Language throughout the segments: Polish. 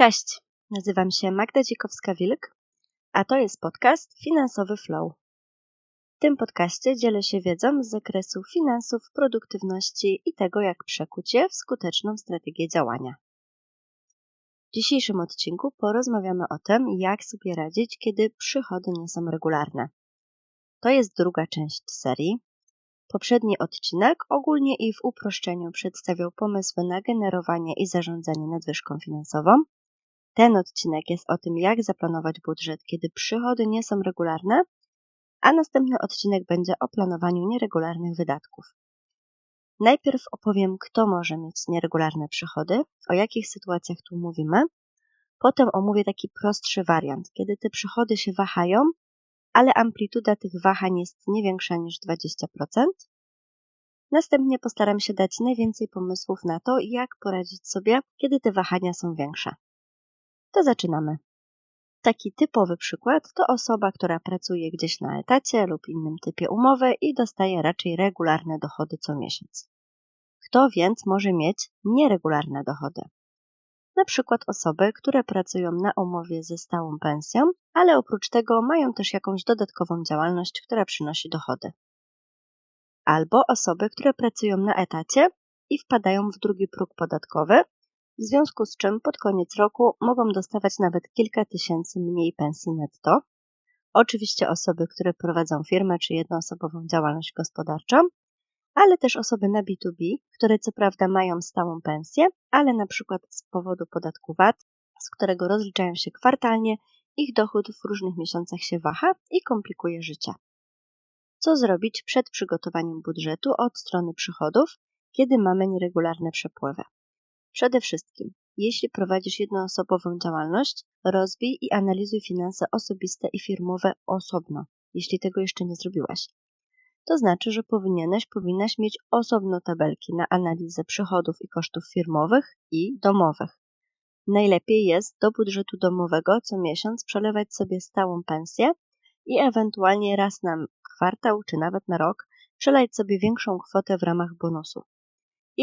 Cześć, nazywam się Magda Dzikowska-Wilk, a to jest podcast Finansowy Flow. W tym podcaście dzielę się wiedzą z zakresu finansów, produktywności i tego, jak przekuć je w skuteczną strategię działania. W dzisiejszym odcinku porozmawiamy o tym, jak sobie radzić, kiedy przychody nie są regularne. To jest druga część serii. Poprzedni odcinek ogólnie i w uproszczeniu przedstawiał pomysły na generowanie i zarządzanie nadwyżką finansową. Ten odcinek jest o tym, jak zaplanować budżet, kiedy przychody nie są regularne, a następny odcinek będzie o planowaniu nieregularnych wydatków. Najpierw opowiem, kto może mieć nieregularne przychody, o jakich sytuacjach tu mówimy. Potem omówię taki prostszy wariant, kiedy te przychody się wahają, ale amplituda tych wahań jest nie większa niż 20%. Następnie postaram się dać najwięcej pomysłów na to, jak poradzić sobie, kiedy te wahania są większe. To zaczynamy. Taki typowy przykład to osoba, która pracuje gdzieś na etacie lub innym typie umowy i dostaje raczej regularne dochody co miesiąc. Kto więc może mieć nieregularne dochody? Na przykład osoby, które pracują na umowie ze stałą pensją, ale oprócz tego mają też jakąś dodatkową działalność, która przynosi dochody. Albo osoby, które pracują na etacie i wpadają w drugi próg podatkowy, w związku z czym pod koniec roku mogą dostawać nawet kilka tysięcy mniej pensji netto. Oczywiście osoby, które prowadzą firmę czy jednoosobową działalność gospodarczą, ale też osoby na B2B, które co prawda mają stałą pensję, ale na przykład z powodu podatku VAT, z którego rozliczają się kwartalnie, ich dochód w różnych miesiącach się waha i komplikuje życie. Co zrobić przed przygotowaniem budżetu od strony przychodów, kiedy mamy nieregularne przepływy? Przede wszystkim, jeśli prowadzisz jednoosobową działalność, rozbij i analizuj finanse osobiste i firmowe osobno, jeśli tego jeszcze nie zrobiłaś. To znaczy, że powinieneś, powinnaś mieć osobno tabelki na analizę przychodów i kosztów firmowych i domowych. Najlepiej jest do budżetu domowego co miesiąc przelewać sobie stałą pensję i ewentualnie raz na kwartał czy nawet na rok przelać sobie większą kwotę w ramach bonusu.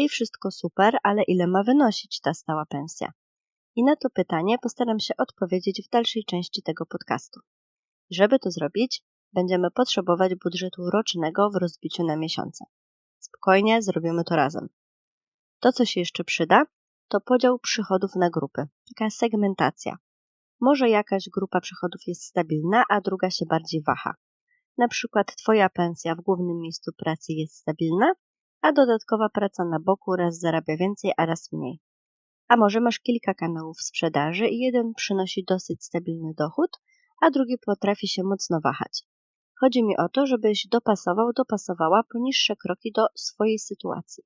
I wszystko super, ale ile ma wynosić ta stała pensja? I na to pytanie postaram się odpowiedzieć w dalszej części tego podcastu. Żeby to zrobić, będziemy potrzebować budżetu rocznego w rozbiciu na miesiące. Spokojnie, zrobimy to razem. To, co się jeszcze przyda, to podział przychodów na grupy, taka segmentacja. Może jakaś grupa przychodów jest stabilna, a druga się bardziej waha. Na przykład Twoja pensja w głównym miejscu pracy jest stabilna, a dodatkowa praca na boku raz zarabia więcej, a raz mniej. A może masz kilka kanałów sprzedaży i jeden przynosi dosyć stabilny dochód, a drugi potrafi się mocno wahać. Chodzi mi o to, żebyś dopasował, dopasowała poniższe kroki do swojej sytuacji.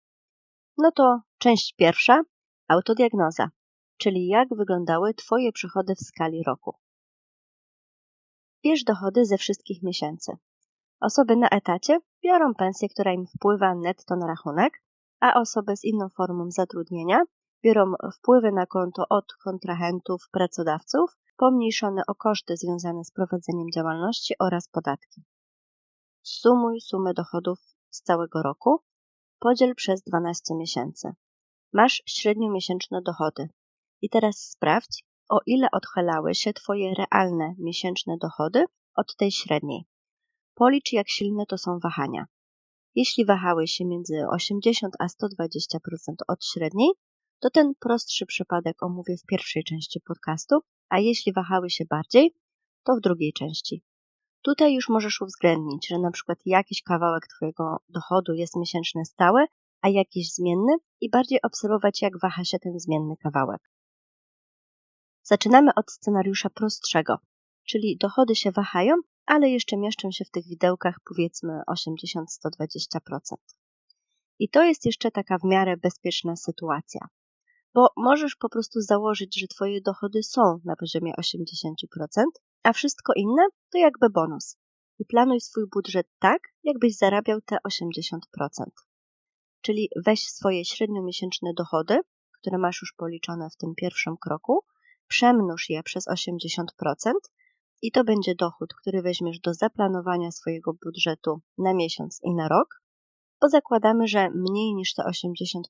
No to część pierwsza, autodiagnoza, czyli jak wyglądały Twoje przychody w skali roku. Bierz dochody ze wszystkich miesięcy. Osoby na etacie biorą pensję, która im wpływa netto na rachunek, a osoby z inną formą zatrudnienia biorą wpływy na konto od kontrahentów, pracodawców, pomniejszone o koszty związane z prowadzeniem działalności oraz podatki. Sumuj sumę dochodów z całego roku, podziel przez 12 miesięcy. Masz średniomiesięczne dochody. I teraz sprawdź, o ile odchylały się Twoje realne miesięczne dochody od tej średniej. Policz, jak silne to są wahania. Jeśli wahały się między 80 a 120% od średniej, to ten prostszy przypadek omówię w pierwszej części podcastu, a jeśli wahały się bardziej, to w drugiej części. Tutaj już możesz uwzględnić, że na przykład jakiś kawałek Twojego dochodu jest miesięczny stałe, a jakiś zmienny i bardziej obserwować, jak waha się ten zmienny kawałek. Zaczynamy od scenariusza prostszego, czyli dochody się wahają, ale jeszcze mieszczą się w tych widełkach powiedzmy 80-120%. I to jest jeszcze taka w miarę bezpieczna sytuacja, bo możesz po prostu założyć, że Twoje dochody są na poziomie 80%, a wszystko inne to jakby bonus. I planuj swój budżet tak, jakbyś zarabiał te 80%. Czyli weź swoje średniomiesięczne dochody, które masz już policzone w tym pierwszym kroku, przemnóż je przez 80% i to będzie dochód, który weźmiesz do zaplanowania swojego budżetu na miesiąc i na rok, bo zakładamy, że mniej niż te 80%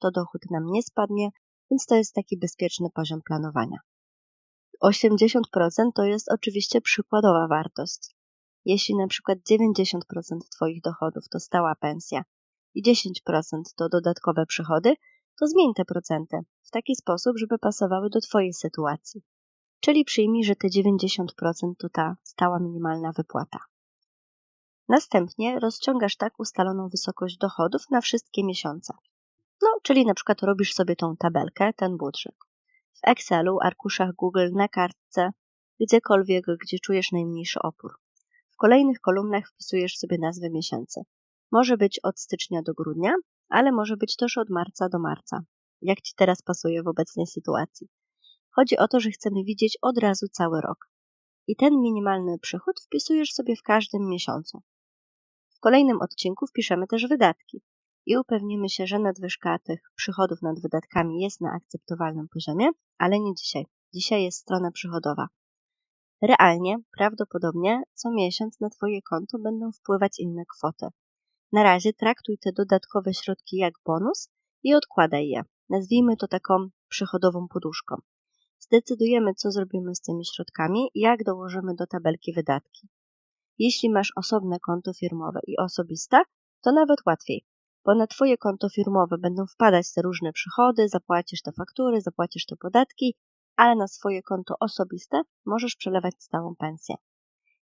to dochód nam nie spadnie, więc to jest taki bezpieczny poziom planowania. 80% to jest oczywiście przykładowa wartość. Jeśli na przykład 90% Twoich dochodów to stała pensja i 10% to dodatkowe przychody, to zmień te procenty w taki sposób, żeby pasowały do Twojej sytuacji. Czyli przyjmij, że te 90% to ta stała minimalna wypłata. Następnie rozciągasz tak ustaloną wysokość dochodów na wszystkie miesiące. No, czyli na przykład robisz sobie tą tabelkę, ten budżet. W Excelu, arkuszach Google, na kartce, gdziekolwiek, gdzie czujesz najmniejszy opór. W kolejnych kolumnach wpisujesz sobie nazwy miesięcy. Może być od stycznia do grudnia, ale może być też od marca do marca, jak Ci teraz pasuje w obecnej sytuacji. Chodzi o to, że chcemy widzieć od razu cały rok. I ten minimalny przychód wpisujesz sobie w każdym miesiącu. W kolejnym odcinku wpiszemy też wydatki i upewnimy się, że nadwyżka tych przychodów nad wydatkami jest na akceptowalnym poziomie, ale nie dzisiaj. Dzisiaj jest strona przychodowa. Realnie, prawdopodobnie, co miesiąc na Twoje konto będą wpływać inne kwoty. Na razie traktuj te dodatkowe środki jak bonus i odkładaj je. Nazwijmy to taką przychodową poduszką. Zdecydujemy, co zrobimy z tymi środkami, jak dołożymy do tabelki wydatki. Jeśli masz osobne konto firmowe i osobiste, to nawet łatwiej, bo na Twoje konto firmowe będą wpadać te różne przychody, zapłacisz te faktury, zapłacisz te podatki, ale na swoje konto osobiste możesz przelewać stałą pensję.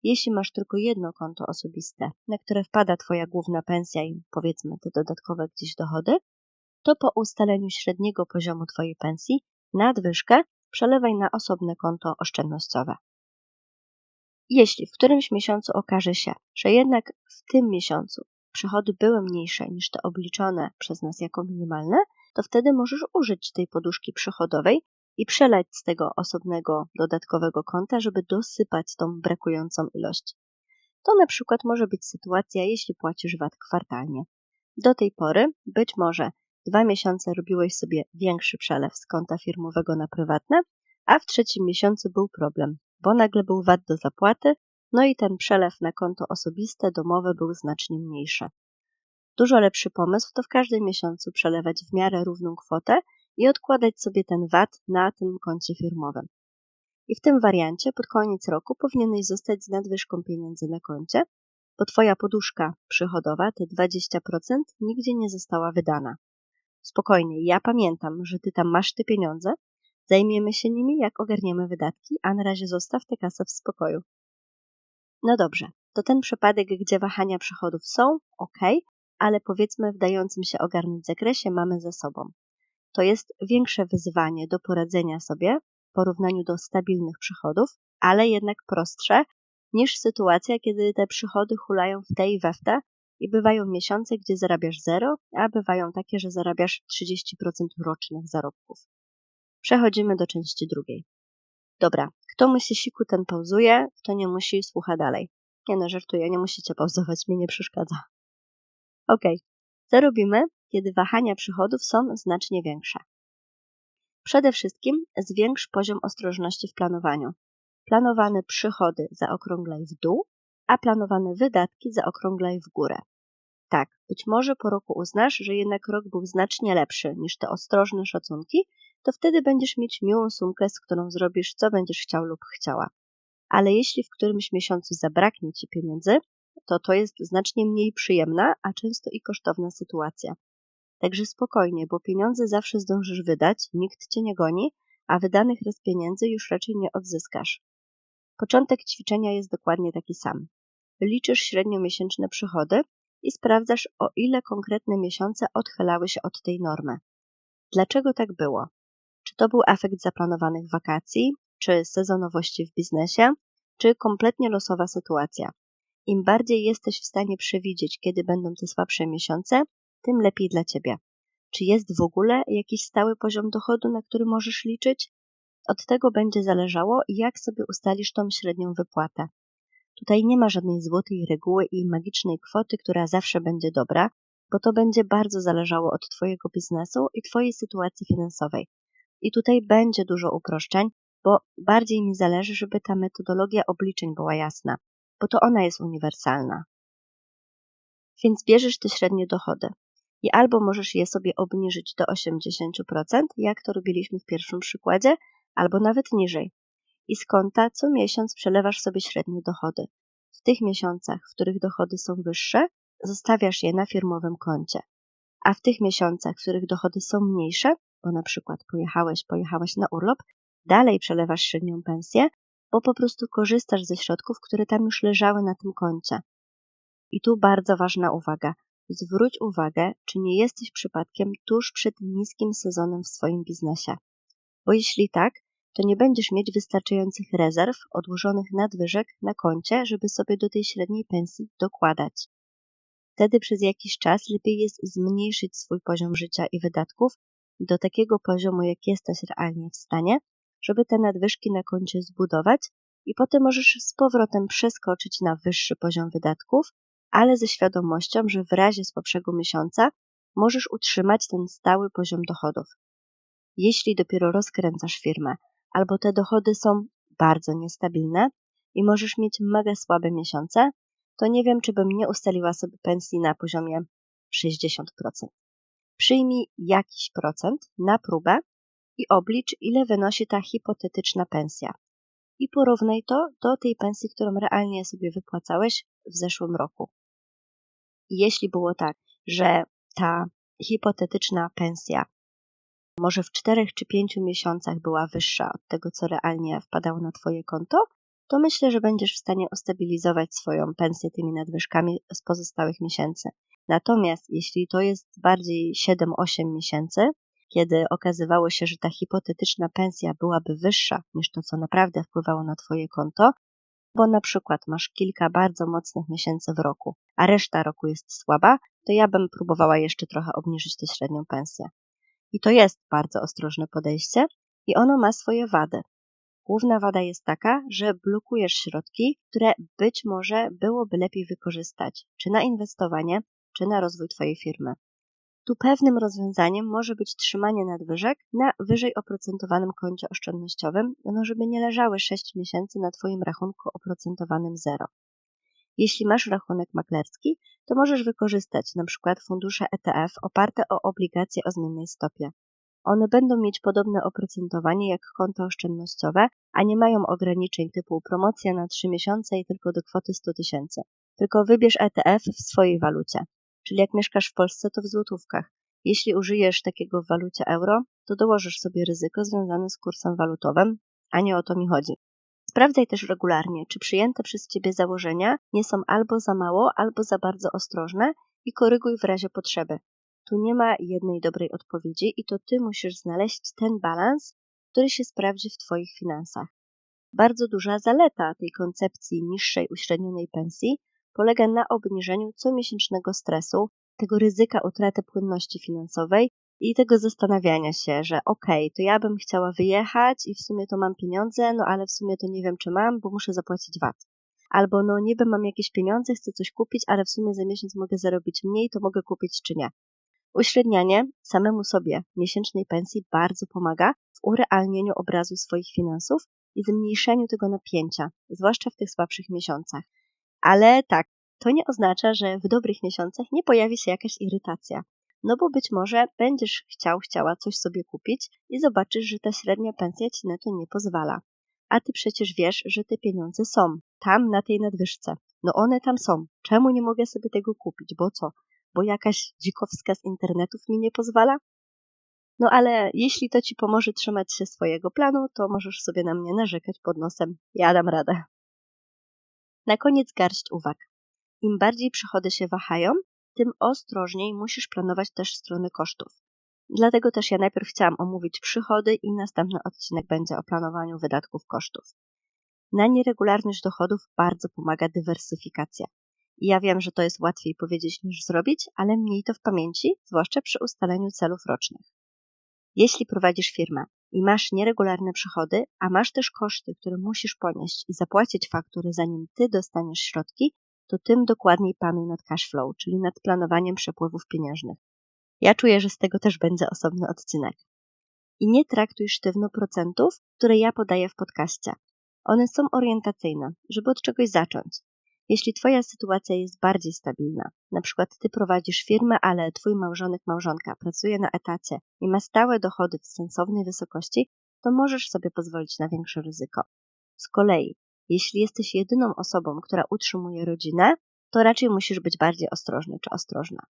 Jeśli masz tylko jedno konto osobiste, na które wpada Twoja główna pensja i powiedzmy te dodatkowe gdzieś dochody, to po ustaleniu średniego poziomu Twojej pensji nadwyżkę przelewaj na osobne konto oszczędnościowe. Jeśli w którymś miesiącu okaże się, że jednak w tym miesiącu przychody były mniejsze niż te obliczone przez nas jako minimalne, to wtedy możesz użyć tej poduszki przychodowej i przelać z tego osobnego dodatkowego konta, żeby dosypać tą brakującą ilość. To na przykład może być sytuacja, jeśli płacisz VAT kwartalnie. Do tej pory być może dwa miesiące robiłeś sobie większy przelew z konta firmowego na prywatne, a w trzecim miesiącu był problem, bo nagle był VAT do zapłaty, no i ten przelew na konto osobiste, domowe był znacznie mniejszy. Dużo lepszy pomysł to w każdym miesiącu przelewać w miarę równą kwotę i odkładać sobie ten VAT na tym koncie firmowym. I w tym wariancie pod koniec roku powinieneś zostać z nadwyżką pieniędzy na koncie, bo Twoja poduszka przychodowa, te 20%, nigdzie nie została wydana. Spokojnie, ja pamiętam, że Ty tam masz te pieniądze, zajmiemy się nimi, jak ogarniemy wydatki, a na razie zostaw tę kasę w spokoju. No dobrze, to ten przypadek, gdzie wahania przychodów są, ok, ale powiedzmy w dającym się ogarnąć zakresie mamy za sobą. To jest większe wyzwanie do poradzenia sobie w porównaniu do stabilnych przychodów, ale jednak prostsze niż sytuacja, kiedy te przychody hulają w tej i we w te i bywają miesiące, gdzie zarabiasz zero, a bywają takie, że zarabiasz 30% rocznych zarobków. Przechodzimy do części drugiej. Dobra, kto musi siku, ten pauzuje, kto nie musi, słucha dalej. Nie no, żartuję, nie musicie pauzować, mi nie przeszkadza. Ok, co robimy, kiedy wahania przychodów są znacznie większe? Przede wszystkim zwiększ poziom ostrożności w planowaniu. Planowane przychody zaokrąglaj w dół, a planowane wydatki zaokrąglaj w górę. Tak, być może po roku uznasz, że jednak rok był znacznie lepszy niż te ostrożne szacunki, to wtedy będziesz mieć miłą sumkę, z którą zrobisz, co będziesz chciał lub chciała. Ale jeśli w którymś miesiącu zabraknie ci pieniędzy, to to jest znacznie mniej przyjemna, a często i kosztowna sytuacja. Także spokojnie, bo pieniądze zawsze zdążysz wydać, nikt cię nie goni, a wydanych raz pieniędzy już raczej nie odzyskasz. Początek ćwiczenia jest dokładnie taki sam. Liczysz średnio miesięczne przychody i sprawdzasz, o ile konkretne miesiące odchylały się od tej normy. Dlaczego tak było? Czy to był efekt zaplanowanych wakacji, czy sezonowości w biznesie, czy kompletnie losowa sytuacja? Im bardziej jesteś w stanie przewidzieć, kiedy będą te słabsze miesiące, tym lepiej dla ciebie. Czy jest w ogóle jakiś stały poziom dochodu, na który możesz liczyć? Od tego będzie zależało, jak sobie ustalisz tą średnią wypłatę. Tutaj nie ma żadnej złotej reguły i magicznej kwoty, która zawsze będzie dobra, bo to będzie bardzo zależało od Twojego biznesu i Twojej sytuacji finansowej. I tutaj będzie dużo uproszczeń, bo bardziej mi zależy, żeby ta metodologia obliczeń była jasna, bo to ona jest uniwersalna. Więc bierzesz te średnie dochody. i albo możesz je sobie obniżyć do 80%, jak to robiliśmy w pierwszym przykładzie, albo nawet niżej. I z konta co miesiąc przelewasz sobie średnie dochody. W tych miesiącach, w których dochody są wyższe, zostawiasz je na firmowym koncie. A w tych miesiącach, w których dochody są mniejsze, bo na przykład pojechałeś, pojechałaś na urlop, dalej przelewasz średnią pensję, bo po prostu korzystasz ze środków, które tam już leżały na tym koncie. I tu bardzo ważna uwaga. Zwróć uwagę, czy nie jesteś przypadkiem tuż przed niskim sezonem w swoim biznesie. Bo jeśli tak, to nie będziesz mieć wystarczających rezerw odłożonych nadwyżek na koncie, żeby sobie do tej średniej pensji dokładać. Wtedy przez jakiś czas lepiej jest zmniejszyć swój poziom życia i wydatków do takiego poziomu, jak jesteś realnie w stanie, żeby te nadwyżki na koncie zbudować i potem możesz z powrotem przeskoczyć na wyższy poziom wydatków, ale ze świadomością, że w razie słabszego miesiąca możesz utrzymać ten stały poziom dochodów. Jeśli dopiero rozkręcasz firmę, albo te dochody są bardzo niestabilne i możesz mieć mega słabe miesiące, to nie wiem, czy bym nie ustaliła sobie pensji na poziomie 60%. Przyjmij jakiś procent na próbę i oblicz, ile wynosi ta hipotetyczna pensja. I porównaj to do tej pensji, którą realnie sobie wypłacałeś w zeszłym roku. Jeśli było tak, że ta hipotetyczna pensja może w czterech czy pięciu miesiącach była wyższa od tego, co realnie wpadało na Twoje konto, to myślę, że będziesz w stanie ustabilizować swoją pensję tymi nadwyżkami z pozostałych miesięcy. Natomiast jeśli to jest bardziej 7-8 miesięcy, kiedy okazywało się, że ta hipotetyczna pensja byłaby wyższa niż to, co naprawdę wpływało na Twoje konto, bo na przykład masz kilka bardzo mocnych miesięcy w roku, a reszta roku jest słaba, to ja bym próbowała jeszcze trochę obniżyć tę średnią pensję. I to jest bardzo ostrożne podejście i ono ma swoje wady. Główna wada jest taka, że blokujesz środki, które być może byłoby lepiej wykorzystać, czy na inwestowanie, czy na rozwój Twojej firmy. Tu pewnym rozwiązaniem może być trzymanie nadwyżek na wyżej oprocentowanym koncie oszczędnościowym, no żeby nie leżały 6 miesięcy na Twoim rachunku oprocentowanym zero. Jeśli masz rachunek maklerski, to możesz wykorzystać np. fundusze ETF oparte o obligacje o zmiennej stopie. One będą mieć podobne oprocentowanie jak konta oszczędnościowe, a nie mają ograniczeń typu promocja na 3 miesiące i tylko do kwoty 100 tysięcy. Tylko wybierz ETF w swojej walucie. Czyli jak mieszkasz w Polsce, to w złotówkach. Jeśli użyjesz takiego w walucie euro, to dołożysz sobie ryzyko związane z kursem walutowym, a nie o to mi chodzi. Sprawdzaj też regularnie, czy przyjęte przez Ciebie założenia nie są albo za mało, albo za bardzo ostrożne i koryguj w razie potrzeby. Tu nie ma jednej dobrej odpowiedzi i to Ty musisz znaleźć ten balans, który się sprawdzi w Twoich finansach. Bardzo duża zaleta tej koncepcji niższej uśrednionej pensji polega na obniżeniu comiesięcznego stresu, tego ryzyka utraty płynności finansowej i tego zastanawiania się, że okej, okay, to ja bym chciała wyjechać i w sumie to mam pieniądze, no ale w sumie to nie wiem, czy mam, bo muszę zapłacić VAT. Albo no niby mam jakieś pieniądze, chcę coś kupić, ale w sumie za miesiąc mogę zarobić mniej, to mogę kupić czy nie. Uśrednianie samemu sobie miesięcznej pensji bardzo pomaga w urealnieniu obrazu swoich finansów i zmniejszeniu tego napięcia, zwłaszcza w tych słabszych miesiącach. Ale tak, to nie oznacza, że w dobrych miesiącach nie pojawi się jakaś irytacja. No bo być może będziesz chciał, chciała coś sobie kupić i zobaczysz, że ta średnia pensja ci na to nie pozwala. A ty przecież wiesz, że te pieniądze są tam na tej nadwyżce. No one tam są. Czemu nie mogę sobie tego kupić? Bo co? Bo jakaś dzikowska z internetów mi nie pozwala? No ale jeśli to ci pomoże trzymać się swojego planu, to możesz sobie na mnie narzekać pod nosem. Ja dam radę. Na koniec garść uwag. Im bardziej przychody się wahają, tym ostrożniej musisz planować też strony kosztów. Dlatego też ja najpierw chciałam omówić przychody i następny odcinek będzie o planowaniu wydatków kosztów. Na nieregularność dochodów bardzo pomaga dywersyfikacja. Ja wiem, że to jest łatwiej powiedzieć niż zrobić, ale mniej to w pamięci, zwłaszcza przy ustaleniu celów rocznych. Jeśli prowadzisz firmę i masz nieregularne przychody, a masz też koszty, które musisz ponieść i zapłacić faktury, zanim ty dostaniesz środki, to tym dokładniej panuj nad cash flow, czyli nad planowaniem przepływów pieniężnych. Ja czuję, że z tego też będzie osobny odcinek. I nie traktuj sztywno procentów, które ja podaję w podcaście. One są orientacyjne, żeby od czegoś zacząć. Jeśli Twoja sytuacja jest bardziej stabilna, na przykład Ty prowadzisz firmę, ale Twój małżonek, małżonka pracuje na etacie i ma stałe dochody w sensownej wysokości, to możesz sobie pozwolić na większe ryzyko. Z kolei, jeśli jesteś jedyną osobą, która utrzymuje rodzinę, to raczej musisz być bardziej ostrożny czy ostrożna.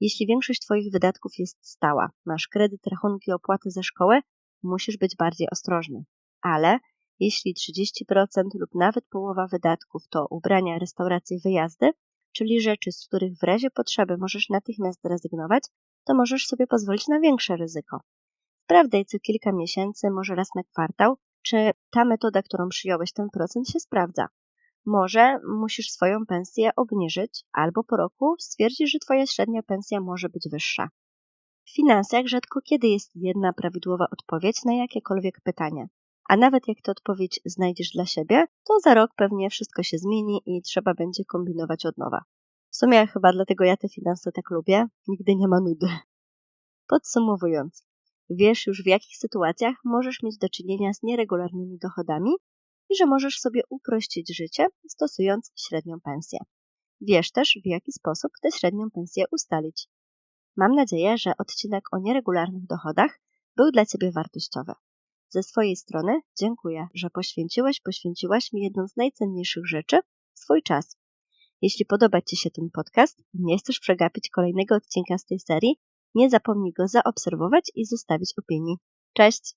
Jeśli większość Twoich wydatków jest stała, masz kredyt, rachunki, opłaty za szkołę, musisz być bardziej ostrożny. Ale jeśli 30% lub nawet połowa wydatków to ubrania, restauracje, wyjazdy, czyli rzeczy, z których w razie potrzeby możesz natychmiast zrezygnować, to możesz sobie pozwolić na większe ryzyko. Sprawdzaj co kilka miesięcy, może raz na kwartał, czy ta metoda, którą przyjąłeś, ten procent się sprawdza. Może musisz swoją pensję obniżyć, albo po roku stwierdzisz, że twoja średnia pensja może być wyższa. W finansach rzadko kiedy jest jedna prawidłowa odpowiedź na jakiekolwiek pytanie. A nawet jak tę odpowiedź znajdziesz dla siebie, to za rok pewnie wszystko się zmieni i trzeba będzie kombinować od nowa. W sumie chyba dlatego ja te finanse tak lubię, nigdy nie ma nudy. Podsumowując, wiesz już w jakich sytuacjach możesz mieć do czynienia z nieregularnymi dochodami i że możesz sobie uprościć życie, stosując średnią pensję. Wiesz też, w jaki sposób tę średnią pensję ustalić. Mam nadzieję, że odcinek o nieregularnych dochodach był dla Ciebie wartościowy. Ze swojej strony dziękuję, że poświęciłeś, poświęciłaś mi jedną z najcenniejszych rzeczy swój czas. Jeśli podoba Ci się ten podcast i nie chcesz przegapić kolejnego odcinka z tej serii, nie zapomnij go zaobserwować i zostawić opinii. Cześć!